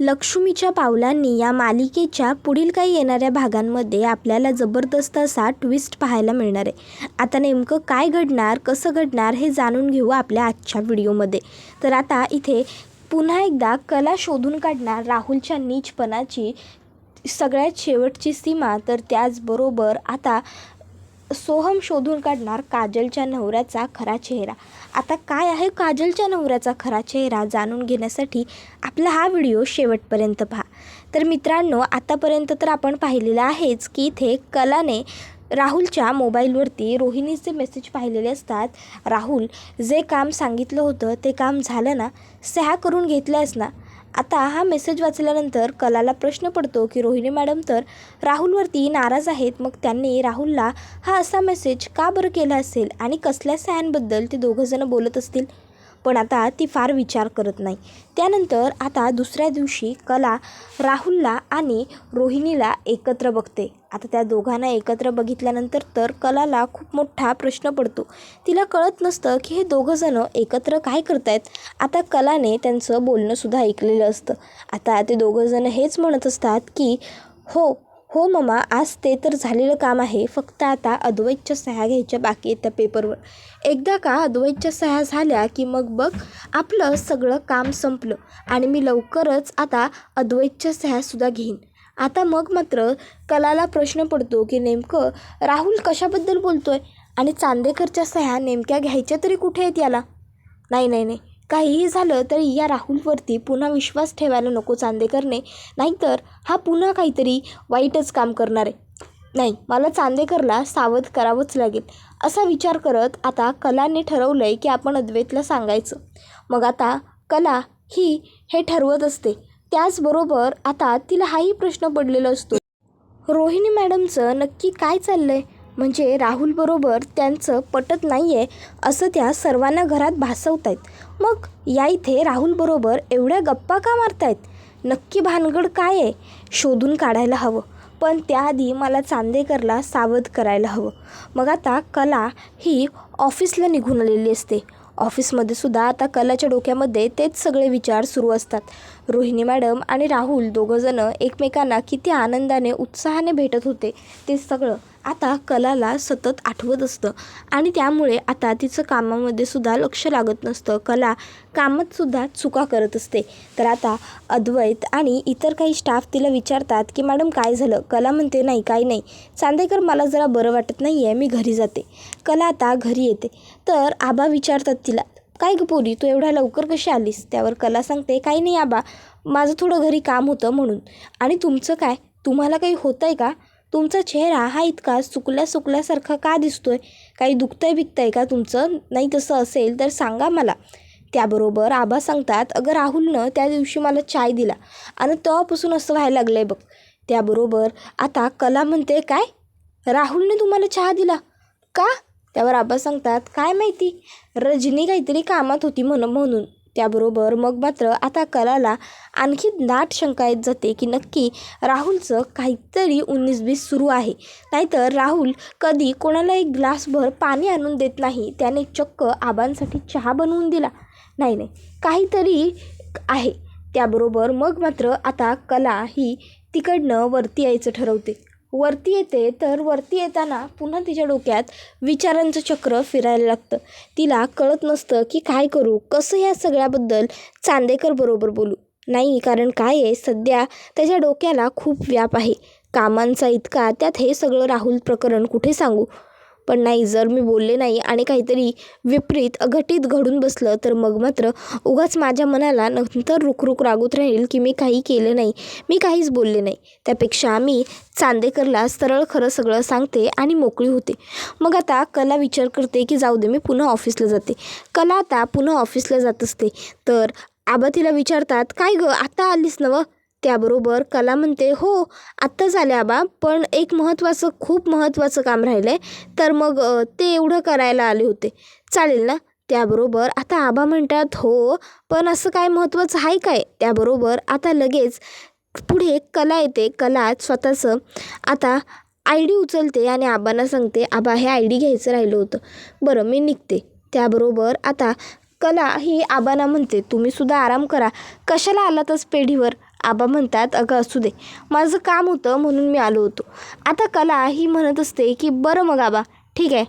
लक्ष्मीच्या पावलांनी या मालिकेच्या पुढील काही येणाऱ्या भागांमध्ये आपल्याला जबरदस्त असा ट्विस्ट पाहायला मिळणार आहे. आता नेमकं काय घडणार कसं घडणार हे जाणून घेऊ आपल्या आजच्या व्हिडिओमध्ये. तर आता इथे पुन्हा एकदा कला शोधून काढणार राहुलच्या नीचपणाची सगळ्यात शेवटची सीमा. तर त्याचबरोबर आता सोहम शोधून काढणार काजलच्या नवऱ्याचा खरा चेहरा. आता काय आहे काजलच्या नवऱ्याचा खरा चेहरा जाणून घेण्यासाठी आपला हा व्हिडिओ शेवटपर्यंत पहा. तर मित्रांनो आतापर्यंत तर आपण पाहिलेलं आहेच की इथे कलाने राहुलच्या मोबाईलवरती रोहिणीचे मेसेज पाहिलेले असतात. राहुल जे काम सांगितलं होतं ते काम झालं ना? सह्या करून घेतल्यास ना? आता हा मेसेज वाचल्यानंतर कलाला प्रश्न पडतो की रोहिणी मॅडम तर राहुलवरती नाराज आहेत. मग त्यांनी राहुलला हा असा मेसेज का बरं केला असेल? आणि कसल्या सह्यांबद्दल ते दोघंजणं बोलत असतील? पण आता ती फार विचार करत नाही. त्यानंतर आता दुसऱ्या दिवशी कला राहुलला आणि रोहिणीला एकत्र बघते. आता त्या दोघांना एकत्र बघितल्यानंतर तर कलाला खूप मोठा प्रश्न पडतो. तिला कळत नसतं की हे दोघंजणं एकत्र काय करतायत. आता कलाने त्यांचं बोलणंसुद्धा ऐकलेलं असतं. आता ते दोघंजणं हेच म्हणत असतात की हो हो ममा आज ते तर झालेलं काम आहे. फक्त आता अद्वैतच्या सह्या घ्यायच्या बाकी आहेत त्या पेपरवर एकदा का अद्वैतच्या सह्या झाल्या की मग बघ आपलं सगळं काम संपलं आणि मी लवकरच आता अद्वैतच्या सह्यासुद्धा घेईन. आता मग मात्र कलाला प्रश्न पडतो की नेमकं राहुल कशाबद्दल बोलतो आहे आणि चांदेकरच्या सह्या नेमक्या घ्यायच्या तरी कुठे आहेत याला? नाही नाही नाही. काहीही झालं तरी या राहुलवरती पुन्हा विश्वास ठेवायला नको चांदेकरने. नाहीतर हा पुन्हा काहीतरी वाईटच काम करणार आहे. नाही मला चांदेकरला सावध करावंच लागेल असा विचार करत आता कलाने ठरवलं आहे की आपण अद्वैतला सांगायचं. मग आता कला ही हे ठरवत असते. त्याचबरोबर आता तिला हाही प्रश्न पडलेला असतो. रोहिणी मॅडमचं नक्की काय चाललं आहे म्हणजे राहुलबरोबर त्यांचं पटत नाही आहे असं त्या सर्वांना घरात भासवत आहेत मग या इथे राहुलबरोबर एवढ्या गप्पा का मारतायत? नक्की भानगड काय आहे? शोधून काढायला हवं. पण त्याआधी मला चांदेकरला सावध करायला हवं. मग आता कला ही ऑफिसला निघून आलेली असते. ऑफिसमध्ये सुद्धा आता कलाच्या डोक्यामध्ये तेच सगळे विचार सुरू असतात. रोहिणी मॅडम आणि राहुल दोघंजणं एकमेकांना किती आनंदाने उत्साहाने भेटत होते. ते सगळं आता कलाला सतत आठवत असतं आणि त्यामुळे आता तिचं कामामध्ये सुद्धा लक्ष लागत नसतं. कला कामात सुद्धा चुका करत असते. तर आता अद्वैत आणि इतर काही स्टाफ तिला विचारतात की मॅडम काय झालं? कला म्हणते नाही काही नाही. चांदेकर मला जरा बरं वाटत नाही आहे मी घरी जाते. कला आता घरी येते. तर आबा विचारतात तिला काय ग पोरी तू एवढ्या लवकर कशी आलीस? त्यावर कला सांगते काही नाही आबा माझं थोडं घरी काम होतं म्हणून. आणि तुमचं काय? तुम्हाला काही होतं आहे का? तुमचा चेहरा हा इतका सुकल्या सुकल्यासारखा का दिसतो आहे काही दुखतंय आहे का तुमचं? नाही तसं असेल तर सांगा मला. त्याबरोबर आबा सांगतात अगं राहुलनं त्या दिवशी मला चाय दिला आणि तेव्हापासून असं व्हायला लागलं आहे बघ. त्याबरोबर आता कला म्हणते काय? राहुलने तुम्हाला चहा दिला? का? त्यावर आबा सांगतात काय माहिती? रजनी काहीतरी कामात होती म्हण म्हणून. त्याबरोबर मग मात्र आता कलाला आणखी दाट शंका येत जाते की नक्की राहुलचं काहीतरी उन्नीस बीस सुरू आहे. नाहीतर राहुल कधी कोणाला एक ग्लासभर पाणी आणून देत नाही. त्याने चक्क आबांसाठी चहा बनवून दिला. नाही नाही काहीतरी आहे. त्याबरोबर मग मात्र आता कला ही तिकडनं वरती यायचं ठरवते. वरती येते तर वरती येताना पुन्हा तिच्या डोक्यात विचारांचं चक्र फिरायला लागतं. तिला कळत नसतं की काय करू कसं ह्या सगळ्याबद्दल चांदेकर बरोबर बोलू? नाही कारण काय आहे सध्या त्याच्या डोक्याला खूप व्याप आहे. कामांचा इतका त्यात हे सगळं राहुल प्रकरण कुठे सांगू? पण नाही जर मी बोलले नाही आणि काहीतरी विपरीत अघटित घडून बसलं तर मग मात्र उगाच माझ्या मनाला नंतर रुखरुख रागूत राहील की मी काही केलं नाही मी काहीच बोलले नाही. त्यापेक्षा मी चांदेकरला सरळ खरं सगळं सांगते आणि मोकळी होते. मग आता कला विचार करते की जाऊ दे मी पुन्हा ऑफिसला जाते. कला आता पुन्हा ऑफिसला जात असते. तर आबा तिला विचारतात काय गं आता आलीस नवं त्याबरोबर कला म्हणते हो आत्ताच आले आबा पण एक महत्त्वाचं खूप महत्त्वाचं काम राहिलं आहे तर मग ते एवढं करायला आले होते. चालेल ना? त्याबरोबर आता आबा म्हणतात हो पण असं काय महत्त्वाचं आहे काय? त्याबरोबर आता लगेच पुढे कला येते. कला स्वतःचं. आता आय डी उचलते आणि आबांना सांगते आबा हे आय डी घ्यायचं राहिलं होतं. बरं मी निघते. त्याबरोबर आता कला ही आबांना म्हणते तुम्ही सुद्धा आराम करा. कशाला आलातच पेढीवर? आबा म्हणतात अगं असू दे. माझं काम होतं म्हणून मी आलो होतो. आता कला ही म्हणत असते की बरं मग आबा ठीक आहे.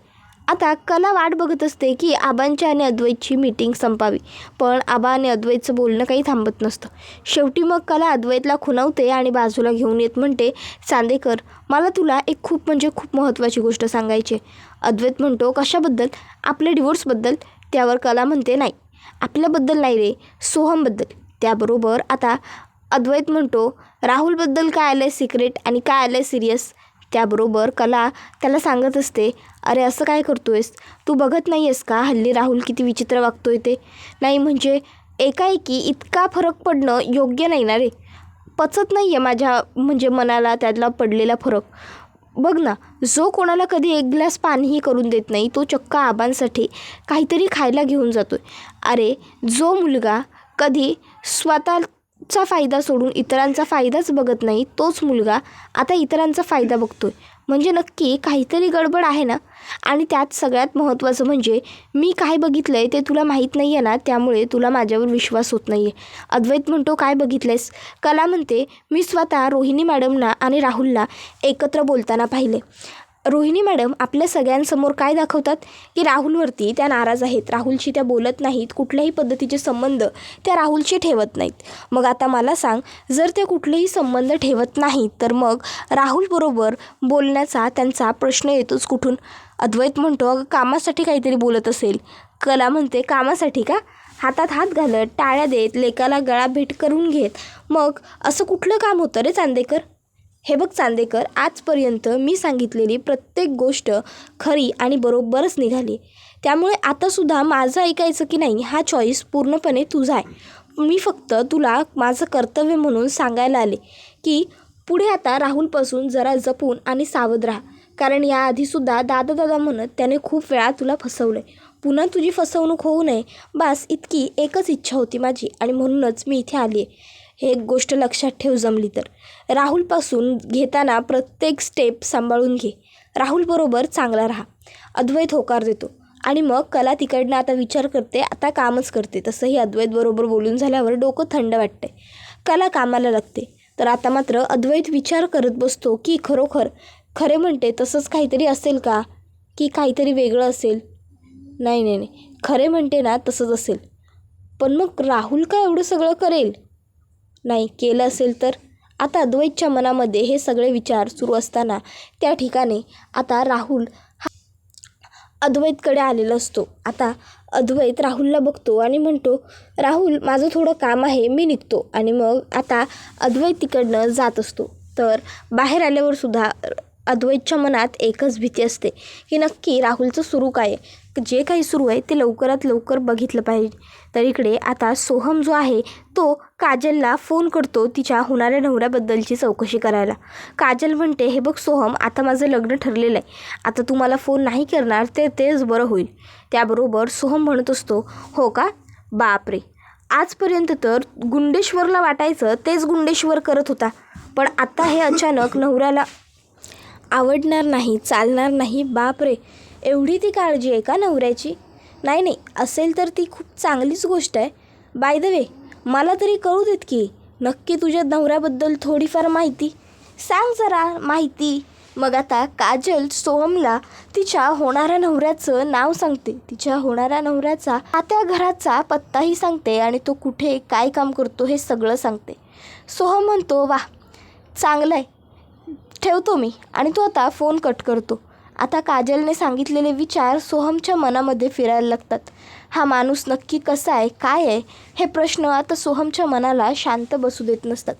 आता कला वाट बघत असते की आबांची आणि अद्वैतची मीटिंग संपावी. पण आबा आणि अद्वैतचं बोलणं काही थांबत नसतं. शेवटी मग कला अद्वैतला खुणावते आणि बाजूला घेऊन येत म्हणते चांदेकर मला तुला एक खूप म्हणजे खूप महत्त्वाची गोष्ट सांगायची आहे. अद्वैत म्हणतो कशाबद्दल? आपल्या डिवोर्सबद्दल त्यावर कला म्हणते नाही. आपल्याबद्दल नाही रे सोहमबद्दल. त्याबरोबर आता अद्वैत म्हणतो राहुलबद्दल काय आलं आहे सिक्रेट आणि काय आलं आहे सिरियस त्याबरोबर कला त्याला सांगत असते अरे असं काय करतो आहेस तू बघत नाही आहेस का हल्ली राहुल किती विचित्र वागतो आहे ते? नाही म्हणजे एकाएकी इतका फरक पडणं योग्य नाही ना रे? पचत नाही आहे माझ्या म्हणजे मनाला त्यातला पडलेला फरक. बघ ना जो कोणाला कधी एक ग्लास पाणीही करून देत नाही तो चक्क आबांसाठी काहीतरी खायला घेऊन जातो आहे अरे जो मुलगा कधी स्वतः स्वतःचा फायदा सोडून इतरांचा फायदाच बघत नाही तोच मुलगा आता इतरांचा फायदा बघतोय. म्हणजे नक्की काहीतरी गडबड आहे ना? आणि त्यात सगळ्यात महत्त्वाचं म्हणजे मी काय बघितलं आहे ते तुला माहीत नाही आहे ना? त्यामुळे तुला माझ्यावर विश्वास होत नाही आहे अद्वैत म्हणतो काय बघितलंयस? कला म्हणते मी स्वतः रोहिणी मॅडमना आणि राहुलला एकत्र बोलताना पाहिले. रोहिणी मॅडम आपल्या सगळ्यांसमोर काय दाखवतात? की राहुलवरती त्या नाराज आहेत. राहुलशी त्या बोलत नाहीत. कुठल्याही पद्धतीचे संबंध त्या राहुलशी ठेवत नाहीत. मग आता मला सांग जर ते कुठलेही संबंध ठेवत नाहीत तर मग राहुलबरोबर बोलण्याचा त्यांचा प्रश्न येतोच कुठून? अद्वैत म्हणतो अगं कामासाठी काहीतरी बोलत असेल. कला म्हणते कामासाठी का? हातात हात घालत टाळ्या देत लेकाला गळा भेट करून घेत. मग असं कुठलं काम होतं रे चांदेकर? हे बघ चांदेकर आजपर्यंत मी सांगितलेली प्रत्येक गोष्ट खरी आणि बरोबरच निघाली. त्यामुळे आतासुद्धा माझं ऐकायचं की नाही हा चॉईस पूर्णपणे तुझा आहे. मी फक्त तुला माझं कर्तव्य म्हणून सांगायला आले की पुढे आता राहुलपासून जरा जपून आणि सावध राहा. कारण याआधीसुद्धा दादा दादा म्हणत त्याने खूप वेळा तुला फसवलं आहे पुन्हा तुझी फसवणूक होऊ नये. बास इतकी एकच इच्छा होती माझी आणि म्हणूनच मी इथे आली आहे हे एक गोष्ट लक्षात ठेव जमली तर. राहुलपासून घेताना प्रत्येक स्टेप सांभाळून घे. राहुलबरोबर चांगला राहा. अद्वैत होकार देतो. आणि मग कला तिकडनं आता विचार करते आता कामच करते. तसंही अद्वैतबरोबर बोलून झाल्यावर डोकं थंड वाटते कला कामाला लागते. तर आता मात्र अद्वैत विचार करत बसतो की खरोखर खरे म्हणते तसंच काहीतरी असेल का? की काहीतरी वेगळं असेल? नाही नाही नाही. खरे म्हणते ना तसंच असेल. पण मग राहुल का एवढं सगळं करेल? नाही केलं असेल तर? आता अद्वैतच्या मनामध्ये हे सगळे विचार सुरू असताना त्या ठिकाणी आता राहुल हा अद्वैतकडे आलेला असतो. आता अद्वैत राहुलला बघतो आणि म्हणतो राहुल माझं थोडं काम आहे मी निघतो. आणि मग आता अद्वैत तिकडनं जात असतो. तर बाहेर आल्यावर सुद्धा अद्वैतच्या मनात एकच भीती असते की नक्की राहुलचं सुरू काय जे काही सुरू आहे ते लवकरात लवकर बघितलं पाहिजे. तर इकडे आता सोहम जो आहे तो काजलला फोन करतो तिच्या होणाऱ्या नवऱ्याबद्दलची चौकशी करायला. काजल म्हणते हे बघ सोहम आता माझं लग्न ठरलेलं आहे. आता तू मला फोन नाही करणार ते तेच बरं होईल. त्याबरोबर सोहम म्हणत असतो हो का? बापरे! आजपर्यंत तर गुंडेश्वरला वाटायचं तेच गुंडेश्वर करत होता. पण आता हे अचानक नवऱ्याला आवडणार नाही चालणार नाही. बापरे! एवढी ती काळजी आहे का नवऱ्याची? नाही नाही असेल तर ती खूप चांगलीच गोष्ट आहे. बाय द वे मला तरी कळू देत की नक्की तुझ्या नवऱ्याबद्दल थोडीफार माहिती? सांग जरा माहिती. मग आता काजल सोहमला तिच्या होणाऱ्या नवऱ्याचं नाव सांगते. तिच्या होणाऱ्या नवऱ्याचा त्या घराचा पत्ताही सांगते आणि तो कुठे काय काम करतो हे सगळं सांगते. सोहम म्हणतो वा चांगलं आहे ठेवतो मी आणि तो आता फोन कट करतो. आता काजलने सांगितलेले विचार सोहमच्या मनामध्ये फिरायला लागतात. हा माणूस नक्की कसा आहे काय आहे हे प्रश्न आता सोहमच्या मनाला शांत बसू देत नसतात.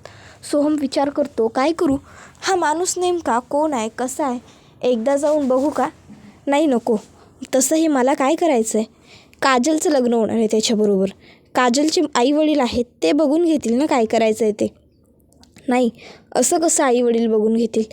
सोहम विचार करतो काय करू? हा माणूस नेमका कोण आहे कसा आहे? एकदा जाऊन बघू का? नाही नको. तसंही मला काय करायचं आहे काजलचं लग्न होणार आहे त्याच्याबरोबर. काजलचे आईवडील आहेत ते बघून घेतील ना काय करायचं आहे ते. नाही असं कसं आईवडील बघून घेतील?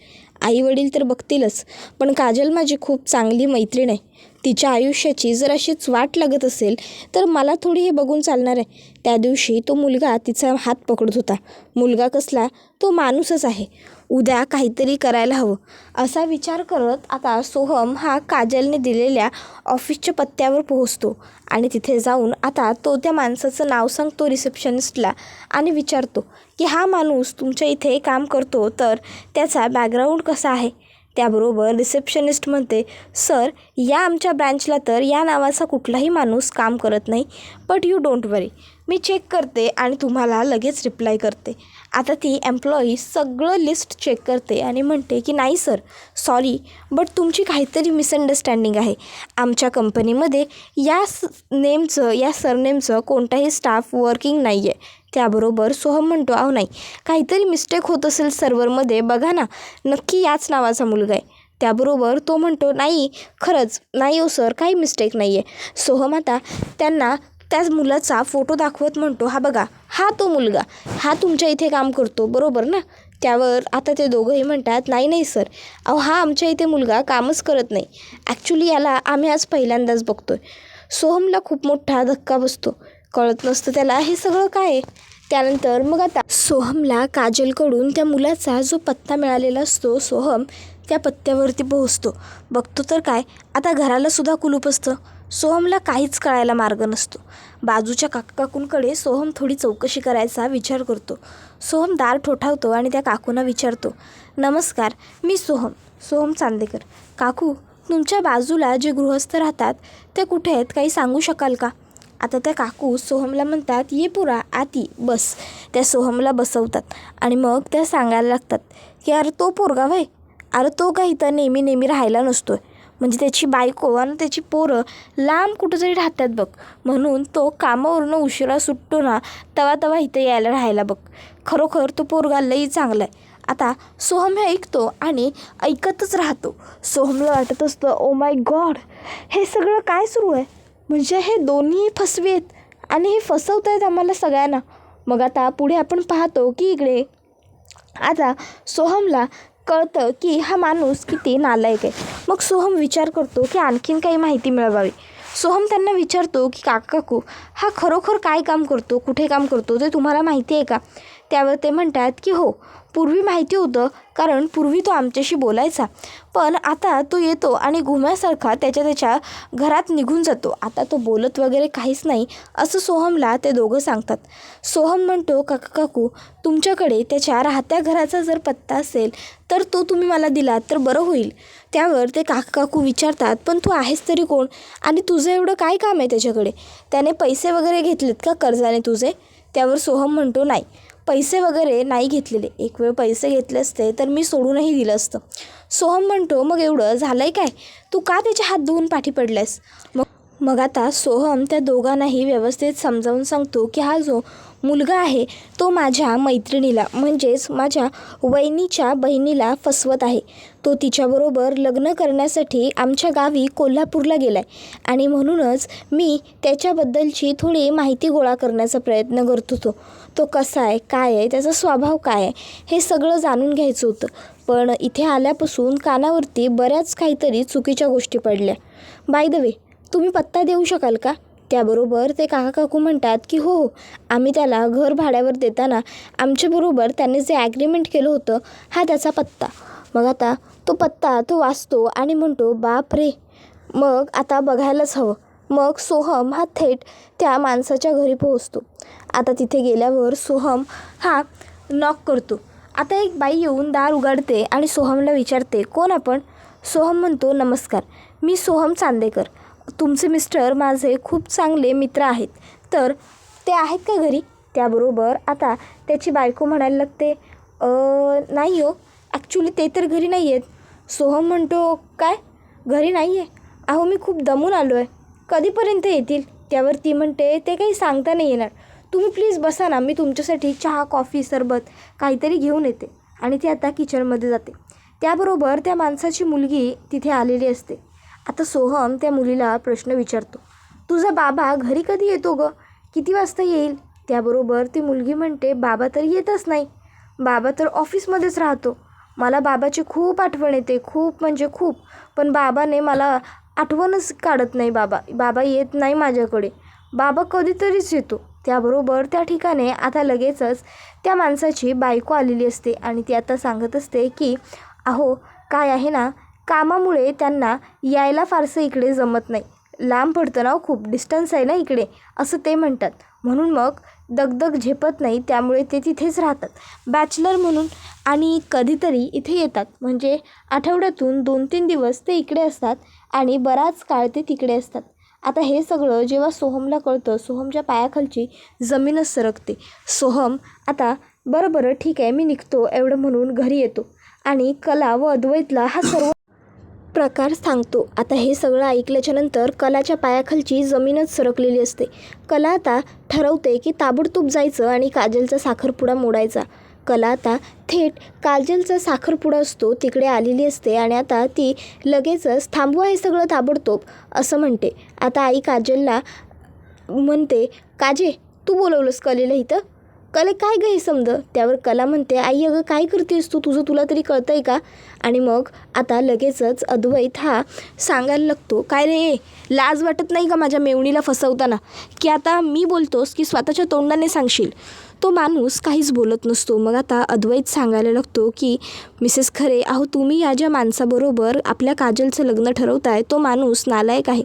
आई वडील तर बघतीलच पण काजल माझी खूप चांगली मैत्रीण आहे. तिच्या आयुष्याची जर अशीच वाट लागत असेल तर मला थोडी हे बघून चालणार आहे. त्या दिवशी तो मुलगा तिचा हात पकडत होता. मुलगा कसला? तो माणूसच आहे. उद्या काहीतरी करायला हवं. असा विचार करत आता सोहम हा काजलने दिलेल्या ऑफिसच्या पत्त्यावर पोहोचतो आणि तिथे जाऊन आता तो त्या माणसाचं नाव सांगतो रिसेप्शनिस्टला आणि विचारतो की हा माणूस तुमच्या इथे काम करतो तर त्याचा बॅकग्राऊंड कसा आहे? त्याबरोबर रिसेप्शनिस्ट म्हणते सर या आमच्या ब्रँचला तर या नावाचा कुठलाही माणूस काम करत नाही बट यू डोंट वरी मी चेक करते आणि तुम्हाला लगेच रिप्लाय करते. आता ती एम्प्लॉई सगळं लिस्ट चेक करते आणि म्हणते की नाही सर सॉरी बट तुमची काहीतरी मिसअंडरस्टँडिंग आहे. आमच्या कंपनीमध्ये या स नेमचं या सरनेमचं कोणताही स्टाफ वर्किंग नाही आहे त्याबरोबर सोहम म्हणतो अहो नाही काहीतरी मिस्टेक होत असेल सर्व्हरमध्ये बघा ना नक्की याच नावाचा मुलगा आहे. त्याबरोबर तो म्हणतो नाही खरंच नाही हो सर काही मिस्टेक नाही आहे सोहम आता त्यांना त्याच मुलाचा फोटो दाखवत म्हणतो हा बघा हा तो मुलगा हा तुमच्या इथे काम करतो बरोबर ना? त्यावर आता ते दोघंही म्हणतात नाही नाही सर. अहो हा आमच्या इथे मुलगा कामच करत नाही. ॲक्च्युली याला आम्ही आज पहिल्यांदाच बघतो आहे सोहमला खूप मोठा धक्का बसतो. कळत नसतं त्याला हे सगळं काय आहे? त्यानंतर मग आता सोहमला काजलकडून त्या मुलाचा जो पत्ता मिळालेला असतो सोहम त्या पत्त्यावरती पोहोचतो. बघतो तर काय आता घरालासुद्धा कुलूप असतं. सोहमला काहीच कळायला मार्ग नसतो. बाजूच्या काकाकूंकडे सोहम थोडी चौकशी करायचा विचार करतो. सोहम दार ठोठावतो आणि त्या काकूंना विचारतो नमस्कार मी सोहम. सोहम चांदेकर काकू तुमच्या बाजूला जे गृहस्थ राहतात ते कुठे आहेत? काही सांगू शकाल का? आता त्या काकू सोहमला म्हणतात ये पुरा आती बस. त्या सोहमला बसवतात आणि मग त्या सांगायला लागतात की अरे तो पोरगा भाई अरे तो काही तर नेहमी नेहमी राहायला नसतो आहे म्हणजे त्याची बायको आणि त्याची पोरं लांब कुठंतरी राहतात बघ. म्हणून तो कामावरनं उशिरा सुटतो ना तवा तवा इथं यायला राहायला बघ. खरोखर तो पोरगा लई चांगला आहे. आता सोहम हे ऐकतो आणि ऐकतच राहतो. सोहमला वाटत असतं ओ माय गॉड हे सगळं काय सुरू आहे? म्हणजे हे दोन्ही फसवे आहेत आणि हे फसवत आहेत आम्हाला सगळ्यांना. मग आता पुढे आपण पाहतो की इकडे आता सोहमला कळतं की हा माणूस किती नालायक आहे. मग सोहम विचार करतो की आणखीन काही माहिती मिळवावी. सोहम त्यांना विचारतो की काका काकू हा खरोखर काय काम करतो? कुठे काम करतो? ते तुम्हाला माहिती आहे का? त्यावर ते म्हणतात की हो पूर्वी माहिती होतं कारण पूर्वी तो आमच्याशी बोलायचा. पण आता तो येतो आणि घुम्यासारखा त्याच्या त्याच्या घरात निघून जातो. आता तो बोलत वगैरे काहीच नाही असं सोहमला ते दोघं सांगतात. सोहम म्हणतो काका काकू तुमच्याकडे त्याच्या राहत्या घराचा जर पत्ता असेल तर तो तुम्ही मला दिलात तर बरं होईल. त्यावर ते काका काकू विचारतात पण तू आहेस तरी कोण? आणि तुझं एवढं काय काम आहे त्याच्याकडे? त्याने पैसे वगैरे घेतलेत का कर्जाने तुझे? त्यावर सोहम म्हणतो नाही. पैसे वगैरे नाही घेतलेले. एक वेळ पैसे घेतले असते तर मी सोडूनही दिलं असतं. सोहम म्हणतो मग एवढं झालं आहे काय? तू का त्याचे हात धुवून पाठी पडल्यास? मग मग आता सोहम त्या दोघांनाही व्यवस्थित समजावून सांगतो की हा जो मुलगा आहे तो माझ्या मैत्रिणीला म्हणजेच माझ्या वहिनीच्या बहिणीला फसवत आहे. तो तिच्याबरोबर लग्न करण्यासाठी आमच्या गावी कोल्हापूरला गेला आहे आणि म्हणूनच मी त्याच्याबद्दलची थोडी माहिती गोळा करण्याचा प्रयत्न करत होतो. तो कसा आहे काय आहे त्याचा स्वभाव काय आहे हे सगळं जाणून घ्यायचं होतं. पण इथे आल्यापासून कानावरती बऱ्याच काहीतरी चुकीच्या गोष्टी पडल्या. बाय द वे तुम्ही पत्ता देऊ शकाल का? त्याबरोबर ते काका काकू म्हणतात की हो हो आम्ही त्याला घर भाड्यावर देताना आमच्याबरोबर त्याने जे ॲग्रीमेंट केलं होतं हा त्याचा पत्ता. मग आता तो पत्ता तो वाचतो आणि म्हणतो बाप रे मग आता बघायलाच हवं. मग सोहम हा थेट त्या माणसाच्या घरी पोहोचतो. आता तिथे गेल्यावर सोहम हा नॉक करतो. आता एक बाई येऊन दार उघडते आणि सोहमला विचारते कोण आपण? सोहम म्हणतो नमस्कार मी सोहम चांदेकर. तुमचे मिस्टर माझे खूप चांगले मित्र आहेत. तर ते आहेत का घरी? त्याबरोबर आता त्याची बायको म्हणायला लागते नाही हो ॲक्च्युली ते तर घरी नाही आहेत. सोहम म्हणतो काय? घरी नाही आहे अहो मी खूप दमून आलो आहे कधीपर्यंत येतील? त्यावर ती म्हणते ते काही सांगता नाही येणार. तुम्ही प्लीज बसा ना मी तुमच्यासाठी चहा कॉफी सरबत काहीतरी घेऊन येते. आणि ती आता किचनमध्ये जाते. त्याबरोबर त्या माणसाची मुलगी तिथे आलेली असते. आता सोहम त्या मुलीला प्रश्न विचारतो. तुझा बाबा घरी कधी येतो गं? किती वाजता येईल? त्याबरोबर ती मुलगी म्हणते बाबा तर येतच नाही. बाबा तर ऑफिसमध्येच राहतो. मला बाबाची खूप आठवण येते खूप म्हणजे खूप. पण बाबाने मला आठवणच काढत नाही बाबा. बाबा येत नाही माझ्याकडे. बाबा कधीतरीच येतो. त्याबरोबर त्या ठिकाणी आता लगेचच त्या माणसाची बायको आलेली असते आणि ती आता सांगत असते की अहो काय आहे ना कामामुळे त्यांना यायला फारसं इकडे जमत नाही. लांब पडतं ना हो खूप डिस्टन्स आहे ना इकडे असं ते म्हणतात. म्हणून मग दगदग झेपत नाही त्यामुळे ते तिथेच राहतात. बॅचलर म्हणून आणि कधीतरी इथे येतात. म्हणजे आठवड्यातून दोन तीन दिवस ते इकडे असतात आणि बराच काळ ते तिकडे असतात. आता हे सगळं जेव्हा सोहमला कळतं सोहमच्या पायाखालची जमीनच सरकते. सोहम आता बरं बरं ठीक आहे मी निघतो एवढं म्हणून घरी येतो. आणि कला व अद्वैतला हा सर्व प्रकार सांगतो. आता हे सगळं ऐकल्याच्यानंतर कलाच्या पायाखालची जमीनच सरकलेली असते. कला आता ठरवते की ताबडतोब जायचं आणि काजलचा साखरपुडा मोडायचा. कला आता थेट काजलचा साखरपुडा असतो तिकडे आलेली असते आणि आता ती लगेचच थांबवा हे सगळं ताबडतोब असं म्हणते. आता आई काजलला म्हणते काजे तू बोलवलंस कलेला इथं? कले काय गं हे समजं त्यावर कला म्हणते आई अगं काय करतेस तू? तुझं तुला तरी कळतं आहे का? आणि मग आता लगेचच अद्वैत हा सांगायला लागतो काय रे लाज वाटत नाही का माझ्या मेवणीला फसवताना? की आता मी बोलतोस की स्वतःच्या तोंडाने सांगशील? तो माणूस काहीच बोलत नसतो. मग आता अद्वैत सांगायला लागतो की मिसेस खरे अहो तुम्ही या ज्या माणसाबरोबर आपल्या काजलचं लग्न ठरवताय तो माणूस नालायक आहे.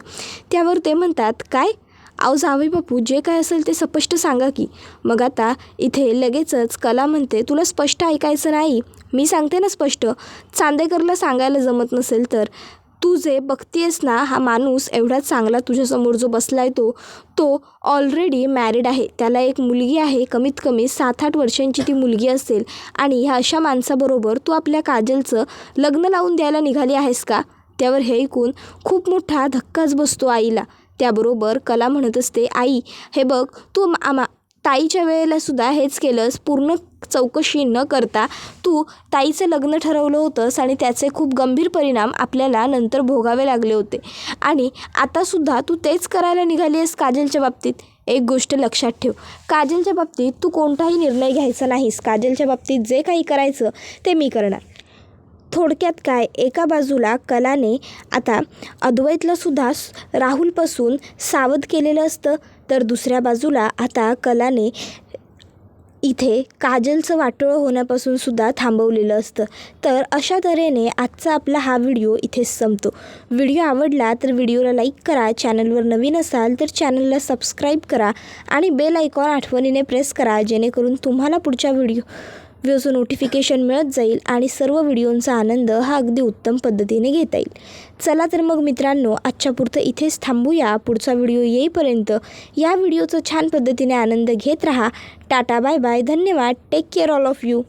त्यावर ते म्हणतात काय? आव जावे बापू जे काय असेल ते स्पष्ट सांगा की. मग आता इथे लगेचच कला म्हणते तुला स्पष्ट ऐकायचं नाही? मी सांगते ना स्पष्ट. चांदेकरला सांगायला जमत नसेल तर. तू जे बघतेस ना हा माणूस एवढा चांगला तुझ्यासमोर जो बसला आहे तो तो ऑलरेडी मॅरिड आहे. त्याला एक मुलगी आहे कमीत कमी सात आठ वर्षांची ती मुलगी असेल. आणि ह्या अशा माणसाबरोबर तू आपल्या काजलचं लग्न लावून द्यायला निघाली आहेस का? त्यावर हे ऐकून खूप मोठा धक्काच बसतो आईला. त्याबरोबर कला म्हणत असते आई हे बघ तू मा- आमा ताईच्या वेळेला सुद्धा हेच केलंस पूर्ण चौकशी न करता तू ताईचं लग्न ठरवलं होतंस आणि त्याचे खूप गंभीर परिणाम आपल्याला नंतर भोगावे लागले होते. आणि आतासुद्धा तू तेच करायला निघाली आहेस काजलच्या बाबतीत? एक गोष्ट लक्षात ठेव काजलच्या बाबतीत तू कोणताही निर्णय घ्यायचा नाहीस. काजलच्या बाबतीत जे काही करायचं ते मी करणार. थोडक्यात काय? एका बाजूला कलाने आता अद्वैतलासुद्धा राहुलपासून सावध केलेलं असतं तर दुसऱ्या बाजूला आता कलाने इथे काजलचं वाटोळं होण्यापासून सुद्धा थांबवलेलं असतं. तर अशा तऱ्हेने आजचा आपला हा व्हिडिओ इथेच संपतो. व्हिडिओ आवडला तर व्हिडिओला लाईक करा चॅनलवर नवीन असाल तर चॅनलला सबस्क्राईब करा आणि बेल आयकॉन आठवणीने प्रेस करा जेणेकरून तुम्हाला पुढच्या व्हिडिओ व्हिडिओचं नोटिफिकेशन मिळत जाईल आणि सर्व व्हिडिओंचा आनंद हा अगदी उत्तम पद्धतीने घेता येईल. चला तर मग मित्रांनो आजच्यापुरतं इथेच थांबूया. पुढचा व्हिडिओ येईपर्यंत या व्हिडिओचा छान पद्धतीने आनंद घेत राहा. Tata bye bye. धन्यवाद. Take care all of you